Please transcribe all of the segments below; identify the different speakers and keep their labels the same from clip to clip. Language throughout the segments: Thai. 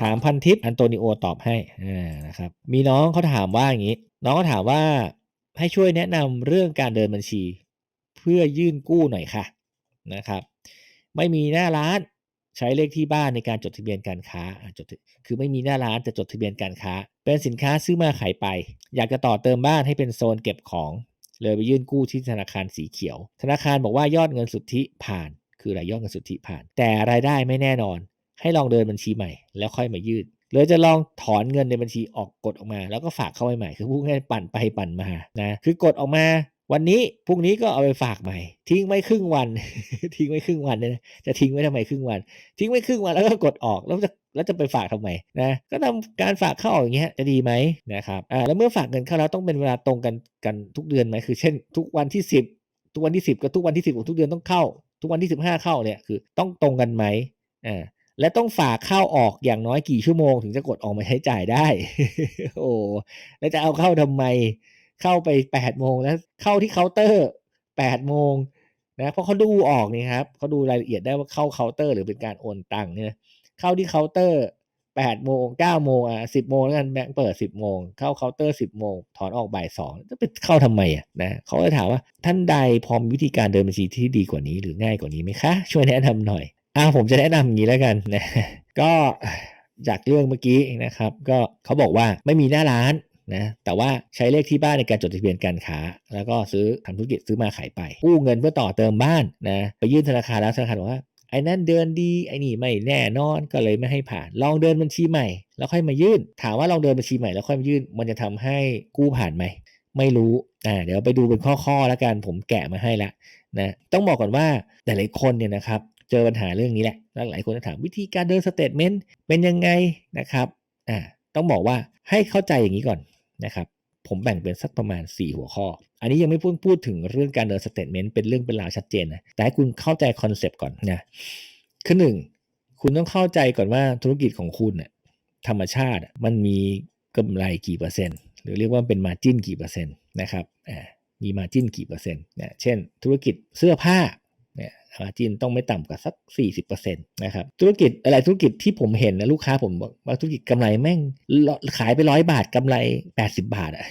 Speaker 1: ถามพันทิปอันโตนิโอตอบให้อ่านะครับมีน้องเขาถามว่าอย่างนี้ น้องเขาถามว่าให้ช่วยแนะนำเรื่องการเดินบัญชี เพื่อยื่นกู้หน่อยค่ะนะครับ ไม่มีหน้าร้านใช้เลขที่บ้านในการจดทะเบียนการค้าจดคือไม่มีหน้าร้านแต่จดทะเบียนการค้า เป็นสินค้าซื้อมาขายไป อยากจะต่อเติมบ้านให้เป็นโซนเก็บของ เลยไปยื่นกู้ที่ธนาคารสีเขียว ธนาคารบอกว่ายอดเงินสุทธิผ่าน คือรายยอดเงินสุทธิผ่าน แต่รายได้ไม่แน่นอน ให้ลองเดินบัญชีใหม่แล้วค่อยมายื่นเลยจะลองถอนเงินในบัญชีออกกดออกมา แล้วก็ฝากเข้าไปใหม่ คือพูดง่ายปั่นไปปั่นมานะคือกดออกมา วันนี้พรุ่งนี้ก็เอาไปฝากใหม่ ทิ้งไว้ครึ่งวัน ทิ้งไว้ครึ่งวันเนี่ยจะทิ้งไว้ทำไมครึ่งวัน ทิ้งไว้ครึ่งวันแล้วก็กดออกแล้วจะแล้วจะไปฝากทำไมนะก็ทำการฝากเข้าออกอย่างเงี้ยจะดีไหมนะครับอ่าแล้วเมื่อฝากเงินเข้าแล้วต้องเป็นเวลาตรงกันกันทุกเดือนไหมคือ เช่น ทุกวันที่ 10 ทุกวันที่ 10กับทุกวันที่ 10ของทุกเดือนต้องเข้า ทุกวันที่ 15 เข้าเนี่ยคือต้องตรงกันไหมอ่า และต้องฝากเข้าออกอย่างน้อยกี่ชั่วโมง ถึงจะกดออกมาใช้จ่ายได้ โอ้แล้วจะเอาเข้าทำไม เข้าไป8โมงแล้วเข้าที่เคาน์เตอร์8โมงนะเพราะเขาดูออกนี่ครับเขาดูรายละเอียดได้ว่าเข้าเคาน์เตอร์หรือเป็นการโอนตังค์เนี่ยเข้าที่เคาน์เตอร์8โมง9โมงอะ10โมงแล้วกันแบงค์เปิด10โมงเข้าเคาน์เตอร์10โมงถอนออกบ่าย2จะไปเข้าทำไมอะนะเขาจะถามว่าท่านใดพร้อมวิธีการเดินบัญชีที่ดีกว่านี้หรือง่ายกว่านี้ไหมคะ ช่วยแนะนำหน่อย อ่าผมจะแนะนำอย่างนี้แล้วกันนะก็จากเรื่องเมื่อกี้นะครับ ก็เขาบอกว่าไม่มีหน้าร้านนะแต่ว่าใช้เลขที่บ้านในการจดทะเบียนการค้า แล้วก็ซื้อทำธุรกิจซื้อมาขายไป กู้เงินเพื่อต่อเติมบ้านนะไปยื่นธนาคารแล้วธนาคารบอกว่าไอ้นั่นเดินดีไอ้นี่ไม่แน่นอนก็เลยไม่ให้ผ่าน ลองเดินบัญชีใหม่ แล้วค่อยมายื่น ถามว่าลองเดินบัญชีใหม่แล้วค่อยมายื่น มันจะทำให้กู้ผ่านไหมไม่รู้อ่าเดี๋ยวไปดูเป็นข้อๆแล้วกันผมแกะมาให้ละนะต้องบอกก่อนว่าแต่หลายคนเนี่ยนะครับ เจอปัญหาเรื่องนี้แหละหลายคนจะถามวิธีการเดินสเตทเมนต์เป็นยังไงนะครับอ่าต้องบอกว่าให้เข้าใจอย่างนี้ก่อนนะครับผมแบ่งเป็นสักประมาณ 4 หัวข้อ อันนี้ยังไม่พูดพูดถึงเรื่องการเดินสเตทเมนต์เป็นเรื่องเป็นราวชัดเจนนะ แต่ให้คุณเข้าใจคอนเซปต์ก่อนนะคือหนึ่งคุณต้องเข้าใจก่อนว่าธุรกิจของคุณน่ยธรรมชาติมันมีกำไรกี่เปอร์เซ็นต์ หรือเรียกว่าเป็นมาจิ้นกี่เปอร์เซ็นต์นะครับ มีมาจิ้นกี่เปอร์เซ็นต์เนี่ยเช่น ธุรกิจเสื้อผ้า มาจินต้องไม่ต่ำกว่าสัก 40%นะครับ ธุรกิจอะไรธุรกิจที่ผมเห็นนะลูกค้าผมบอกว่าธุรกิจกำไรแม่งขายไปร้อยบาทกำไร 80 บาทอะ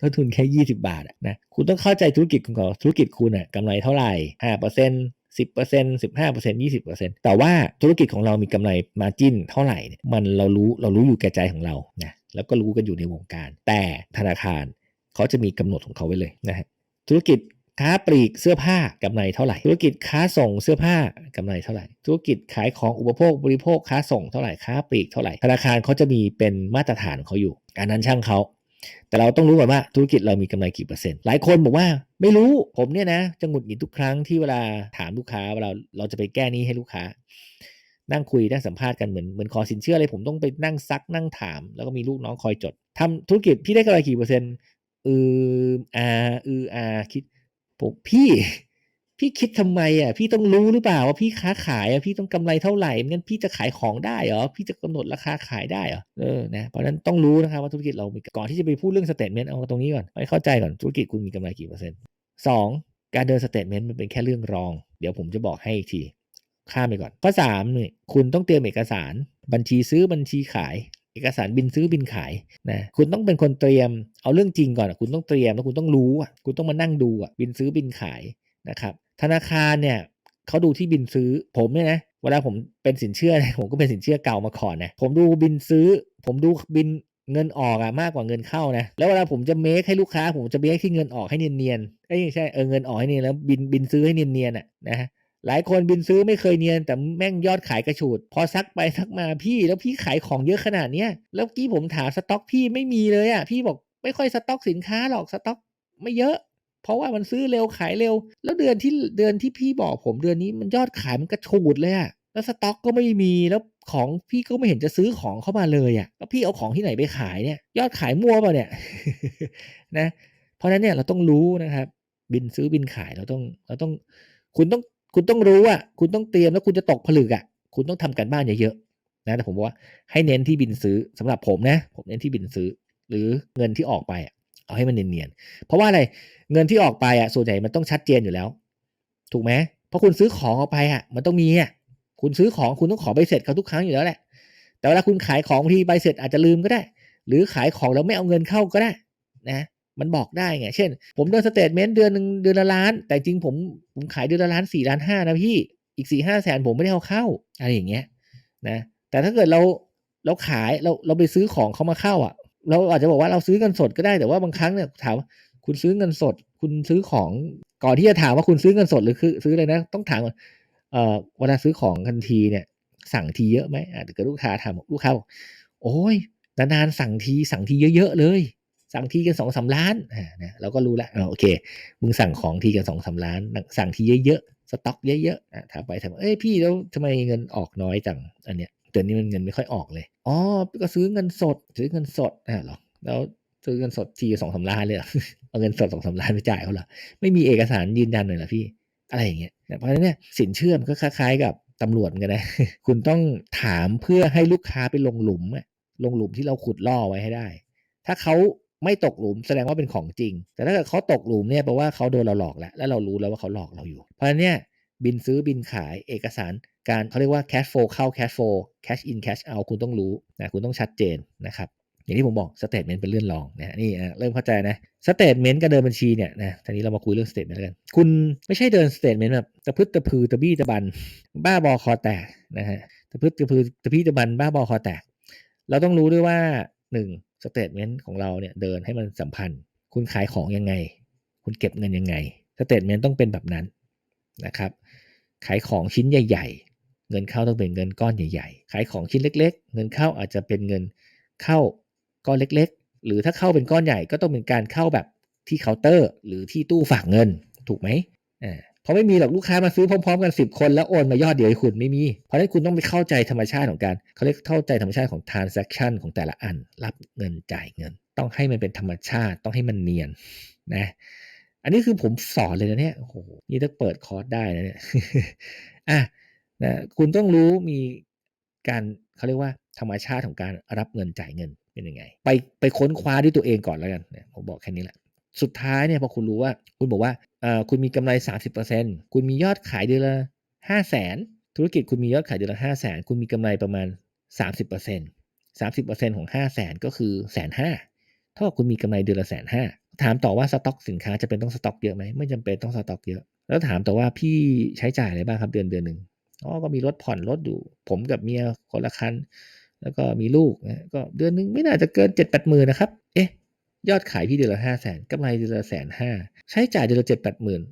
Speaker 1: ต้นทุนแค่ 20 บาทอะนะ คุณต้องเข้าใจธุรกิจคุณก่อนธุรกิจคุณอะกำไรเท่าไหร่5% 10% 15% 20%แต่ว่าธุรกิจของเรามีกำไรมาจิ้นเท่าไหร่เนี่ยมันเรารู้เรารู้อยู่แก่ใจของเรานะแล้วก็รู้กันอยู่ในวงการ แต่ธนาคารเขาจะมีกำหนดของเขาไว้เลยนะฮะธุรกิจ ค้าปลีกเสื้อผ้ากำไรเท่าไหร่ ธุรกิจค้าส่งเสื้อผ้ากำไรเท่าไหร่ ธุรกิจขายของอุปโภคบริโภคค้าส่งเท่าไหร่ค้าปลีกเท่าไหร่ธนาคารเขาจะมีเป็นมาตรฐานเขาอยู่อันนั้นช่างเขาแต่เราต้องรู้ก่อนว่าธุรกิจเรามีกำไรกี่เปอร์เซ็นต์ หลายคนบอกว่าไม่รู้ผมเนี่ยนะจะหงุดหงิดทุกครั้งที่เวลาถามลูกค้าเวลาเราจะไปแก้นี้ให้ลูกค้า นั่งคุยนั่งสัมภาษณ์กันเหมือนเหมือนขอสินเชื่ออะไรผมต้องไปนั่งซักนั่งถาม แล้วก็มีลูกน้องคอยจดทำธุรกิจพี่ได้กำไรกี่เปอร์เซ็นต์อืออาอืออาคิด ผมพี่พี่คิดทำไมอะพี่ต้องรู้หรือเปล่าว่าพี่ค้าขายอะพี่ต้องกำไรเท่าไหร่งั้นพี่จะขายของได้เหรอพี่จะกำหนดราคาขายได้เหรอเออนะเพราะนั้นต้องรู้นะครับว่าธุรกิจเรามีก่อนที่จะไปพูดเรื่องสเตทเมนต์เอาตรงนี้ก่อนให้เข้าใจก่อนธุรกิจคุณมีกำไรกี่เปอร์เซ็นต์สองการเดินสเตทเมนต์มันเป็นแค่เรื่องรอง เดี๋ยวผมจะบอกให้อีกทีข้ามไปก่อนข้อสามเนี่ยคุณต้องเตรียมเอกสาร บัญชีซื้อบัญชีขาย เอกสารบินซื้อบินขายนะคุณต้องเป็นคนเตรียม เอาเรื่องจริงก่อนคุณต้องเตรียมแล้วคุณต้องรู้อะคุณต้องมานั่งดูอะบินซื้อบินขายนะครับธนาคารเนี่ยเขาดูที่บินซื้อผมเนี่ยนะเวลาผมเป็นสินเชื่อนะผมก็เป็นสินเชื่อเก่ามาก่อนนะผมดูบินซื้อ ผมดูบินเงินออกอะมากกว่าเงินเข้านะ แล้วเวลาผมจะเมคให้ลูกค้า ผมจะเมคที่เงินออกให้เนียนๆไอ้ใช่เออเงินออกให้เนียนแล้วบินบินซื้อให้เนียนๆอะนะ หลายคนบินซื้อไม่เคยเนียนแต่แม่งยอดขายกระฉูด พอซักไปซักมาพี่แล้วพี่ขายของเยอะขนาดเนี้ยแล้วกี้ผมถามสต็อกพี่ไม่มีเลยอะพี่บอกไม่ค่อยสต็อกสินค้าหรอกสต็อกไม่เยอะ เพราะว่ามันซื้อเร็วขายเร็ว แล้วเดือนที่เดือนที่พี่บอกผมเดือนนี้มันยอดขายมันกระฉูดเลยอะแล้วสต็อกก็ไม่มีแล้วของพี่ก็ไม่เห็นจะซื้อของเข้ามาเลยอะแล้วพี่เอาของที่ไหนไปขายเนี่ยยอดขายมั่วเปล่าเนี่ยนะ เพราะฉะนั้นเนี่ยเราต้องรู้นะครับ บินซื้อบินขายเราต้องเราต้องคุณต้อง คุณต้องรู้อะคุณต้องเตรียมแล้วคุณจะตกผลึกอะ คุณต้องทำกันบ้านเยอะๆนะแต่ผมบอกว่าให้เน้นที่บินซื้อสำหรับผมนะ ผมเน้นที่บินซื้อ หรือเงินที่ออกไปอะเอาให้มันเนียนๆ เพราะว่าอะไร เงินที่ออกไปอะ ส่วนใหญ่มันต้องชัดเจนอยู่แล้ว ถูกไหมเพราะคุณซื้อของออกไปอะ มันต้องมีอะ คุณซื้อของคุณต้องขอใบเสร็จเขาทุกครั้งอยู่แล้วแหละ แต่เวลาคุณขายของบางทีใบเสร็จอาจจะลืมก็ได้ หรือขายของแล้วไม่เอาเงินเข้าก็ได้นะ มันบอกได้ไง เช่น ผมเดินสเตทเมนต์เดือนหนึ่งเดือนละล้าน แต่จริงผมผมขายเดือนละล้านสี่ล้านห้านะพี่ อีกสี่ห้าแสนผมไม่ได้เอาเข้าอะไรอย่างเงี้ยนะ แต่ถ้าเกิดเราเราขายเราเราไปซื้อของเขามาเข้าอะ เราอาจจะบอกว่าเราซื้อเงินสดก็ได้แต่ว่าบางครั้งเนี่ยถามคุณซื้อเงินสด คุณซื้อของก่อนที่จะถามว่าคุณซื้อเงินสดหรือคือซื้ออะไรนะ ต้องถามก่อนเอ่อเวลาซื้อของทันทีเนี่ย สั่งทีเยอะไหมอาจจะเกิดลูกค้าถามลูกค้าบอกโอ้ยนานๆสั่งทีสั่งทีเยอะๆเลย สั่งทีกันสองสาล้านอ่านะเราก็รู้แล้วโอเค มึงสั่งของทีกันสองสาล้าน สั่งทีเยอะๆสต็อกเยอะๆอ่าถามไปถามเอ้ยพี่แล้วทำไมเงินออกน้อยจังอันเนี้ยเดือนนี้มันเงินไม่ค่อยออกเลยอ๋อก็ซื้อเงินสดซื้อเงินสดอ่าหรอแล้วซื้อเงินสดทีสองสาล้านเลยเออาเงินสดสองสาล้านไปจ่ายเขาเหรอไม่มีเอกสารยืนยันเลยเหรอพี่อะไรอย่างเงี้ยเพราะฉะนั้นเนี่ยสินเชื่อมก็คล้ายๆกับตำรวจเหมือนกันนะ คุณต้องถามเพื่อให้ลูกค้าไปลงหลุมลงหลุมที่เราขุดล่อไว้ให้ได้ ถ้าเขา ไม่ตกหลุมแสดงว่าเป็นของจริง แต่ถ้าเกิดเขาตกหลุมเนี่ยแปลว่าเขาโดนเราหลอกแล้ว แล้วเรารู้แล้วว่าเขาหลอกเราอยู่ เพราะฉะนั้นเนี่ยบินซื้อบินขายเอกสารการเขาเรียกว่า cash flow เข้า cash flow cash in cash out คุณต้องรู้นะคุณต้องชัดเจนนะครับอย่างที่ผมบอกสเตทเมนต์เป็นเรื่องรองนะนี่เริ่มเข้าใจนะสเตทเมนต์กับเดินบัญชีเนี่ยนะทีนี้เรามาคุยเรื่องสเตทเมนต์กัน คุณไม่ใช่เดินสเตทเมนต์แบบตะพึดตะพือตะบี้ตะบัน บ้าบอคอแตกนะฮะตะพึดตะพือตะพี่ตะบันบ้าบอคอแตก เราต้องรู้ด้วยว่าหนึ่ง สเตทเมนต์ของเราเนี่ยเดินให้มันสัมพันธ์ คุณขายของยังไง คุณเก็บเงินยังไงสเตทเมนต์ต้องเป็นแบบนั้นนะครับ ขายของชิ้นใหญ่ ๆ เงินเข้าต้องเป็นเงินก้อนใหญ่ ๆ ขายของชิ้นเล็ก ๆ เงินเข้าอาจจะเป็นเงินเข้าก้อนเล็ก ๆ หรือถ้าเข้าเป็นก้อนใหญ่ก็ต้องเป็นการเข้าแบบที่เคาน์เตอร์ หรือที่ตู้ฝากเงินถูกไหมอ่า เพราไม่มีหรอกลูกค้ามาซื้อพร้อมๆกัน 10 คนแล้วโอนมายอดเดียวให้คุณไม่มี เพราะฉะนั้นคุณต้องไปเข้าใจธรรมชาติของการเขาเรียกเข้าใจธรรมชาติของ transaction ของแต่ละอัน รับเงินจ่ายเงิน ต้องให้มันเป็นธรรมชาติต้องให้มันเนียนนะอันนี้คือผมสอนเลยนะเนี่ยโอ้โหนี่ถ้าเปิดคอร์สได้นะเนี่ยอะนะคุณต้องรู้มีการเขาเรียกว่าธรรมชาติของการรับเงินจ่ายเงินเป็นยังไง ไปไปค้นคว้าด้วยตัวเองก่อนแล้วกันผมบอกแค่นี้แหละ สุดท้ายเนี่ยพอคุณรู้ว่า คุณบอกว่าเออคุณมีกำไร 30%คุณมียอดขายเดือนละ5 0 0แสนธุรกิจคุณมียอดขายเดือนละ5 0 0แสนคุณมีกำไรประมาณ 30% 30%ของ5 0 0แสนก็คือแสนห้าเท่าคุณมีกำไรเดือนละแสนห้าถามต่อว่าสต็อกสินค้าจะเป็นต้องสต็อกเยอะไหมไม่จำเป็นต้องสต็อกเยอะ แล้วถามต่อว่าพี่ใช้จ่ายอะไรบ้างครับเดือนเดือนหนึ่งอ๋อก็มีรถผ่อนรถอยู่ ผมกับเมียคนละคัน แล้วก็มีลูกนะก็เดือนหนึ่งไม่น่าจะเกินเจ็ดแปดหมื่นนะครับ เอ๊ะ ยอดขายพี่เดือนละห้าแสนกำไรเดือนละแสนห้าใช้จ่ายเดือนละเจ็ดแปดหมื่น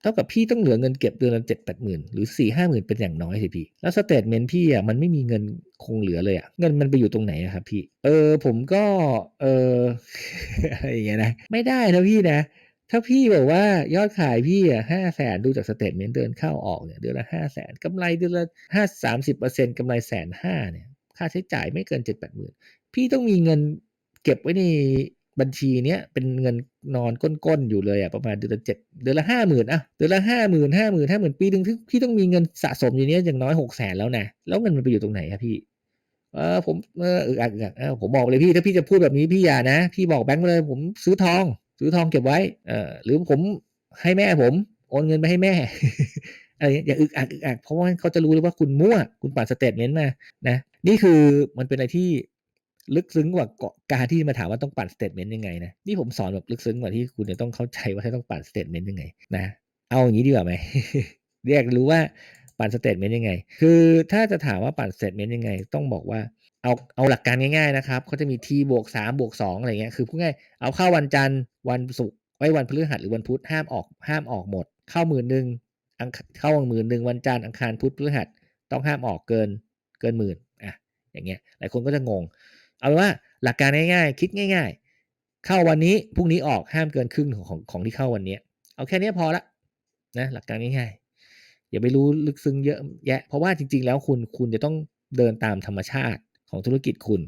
Speaker 1: เท่ากับพี่ต้องเหลือเงินเก็บเดือนละเจ็ดแปดหมื่นหรือสี่ห้าหมื่นเป็นอย่างน้อยสิพี่ แล้วสเตทเมนต์พี่อะมันไม่มีเงินคงเหลือเลยอะเงินมันไปอยู่ตรงไหนอะครับพี่ เออผมก็เอออะไรอย่างเงี้ยนะไม่ได้นะพี่นะ ถ้าพี่บอกว่ายอดขายพี่อะห้าแสนดูจากสเตทเมนต์เดินเข้าออกเนี่ยเดือนละห้าแสนกำไรเดือนละห้าสามสิบเปอร์เซ็นต์กำไรแสนห้าเนี่ย ค่าใช้จ่ายไม่เกินเจ็ดแปดหมื่นพี่ต้องมีเงินเก็บไว้ใน บัญชีเนี้ยเป็นเงินนอนก้นๆอยู่เลยอะประมาณเดือนละเจ็ดเดือนละห้าหมื่นอะเดือนละห้าหมื่นห้าหมื่นห้าหมื่นปีหนึ่งพี่ต้องมีเงินสะสมอยู่เนี้ยอย่างน้อยหกแสนแล้วนะแล้วเงินมันไปอยู่ตรงไหนครับพี่เออผมเอออึกอักอึกอักเออผมบอกเลยพี่ถ้าพี่จะพูดแบบนี้พี่อย่านะ พี่บอกแบงค์เลย ผมซื้อทอง ซื้อทองเก็บไว้เออหรือผมให้แม่ผมโอนเงินไปให้แม่อะไรอย่างนี้อย่าอึกอักอึกอักเพราะว่าเขาจะรู้เลยว่าคุณมั่วคุณปั่นสเตทเมนต์มานะนี่คือมันเป็นอะไรที่ ลึกซึ้งกว่าการที่มาถามว่าต้องปั่นสเตทเมนต์ยังไงนะนี่ผมสอนแบบลึกซึ้งกว่าที่คุณจะต้องเข้าใจว่าต้องปั่นสเตทเมนต์ยังไงนะเอาอย่างนี้ดีกว่าไหมเรียกรู้ว่าปั่นสเตทเมนต์ยังไง คือถ้าจะถามว่าปั่นสเตทเมนต์ยังไง ต้องบอกว่าเอาเอาหลักการง่ายๆนะครับเขาจะมี t บวก3บวก2อะไรเงี้ยคือพูดง่ายเอาเข้าวันจันทร์วันศุกร์ไว้วันพฤหัสหรือวันพุธห้ามออกห้ามออกหมด เข้าหมื่นหนึ่งเข้าหมื่นหนึ่งวันจันทร์อังคารพุธพฤหัสต้องห้ามออกเกินเกินหมื่นอะอย่างเงี้ยหลายคนก็จะงง เอาว่าหลักการง่ายๆ คิดง่าย ๆ เข้าวันนี้พรุ่งนี้ออกห้ามเกินครึ่งของของของที่เข้าวันนี้ เอาแค่นี้พอละนะหลักการง่ายๆ อย่าไปรู้ลึกซึ้งเยอะแยะ เพราะว่าจริง ๆ แล้วคุณคุณจะต้องเดินตามธรรมชาติของธุรกิจคุณ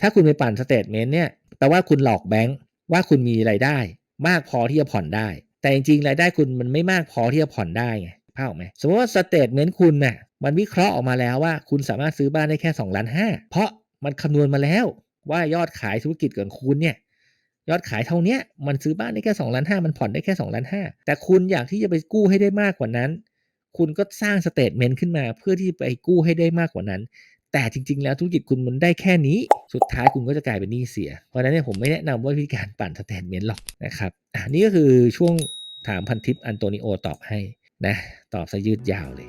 Speaker 1: ถ้าคุณไปปั่นสเตทเมนต์เนี่ยแปลว่าคุณหลอกแบงค์ว่าคุณมีรายได้ มากพอที่จะผ่อนได้ แต่จริงๆรายได้คุณมันไม่มากพอที่จะผ่อนได้ไงภาพออกไหมสมมติว่าสเตทเมนต์คุณน่ะมันวิเคราะห์ออกมาแล้วว่า คุณสามารถซื้อบ้านได้แค่2ล้านห้าเพราะ มันคำนวณมาแล้วว่ายอดขายธุรกิจของคุณเนี่ยยอดขายเท่านี้มันซื้อบ้านได้แค่2ล้านห้ามันผ่อนได้แค่2ล้านห้าแต่คุณอยากที่จะไปกู้ให้ได้มากกว่านั้น คุณก็สร้างสเตทเมนต์ขึ้นมา เพื่อที่ไปกู้ให้ได้มากกว่านั้น แต่จริง ๆ แล้วธุรกิจคุณมันได้แค่นี้ สุดท้ายคุณก็จะกลายเป็นหนี้เสีย เพราะนั้นเนี่ยผมไม่แนะนำว่าวิธีการปั่นสเตทเมนต์หรอกนะครับอะนี่ก็คือช่วงถามพันทิปอันโตนิโอตอบให้นะตอบซะยืดยาวเลย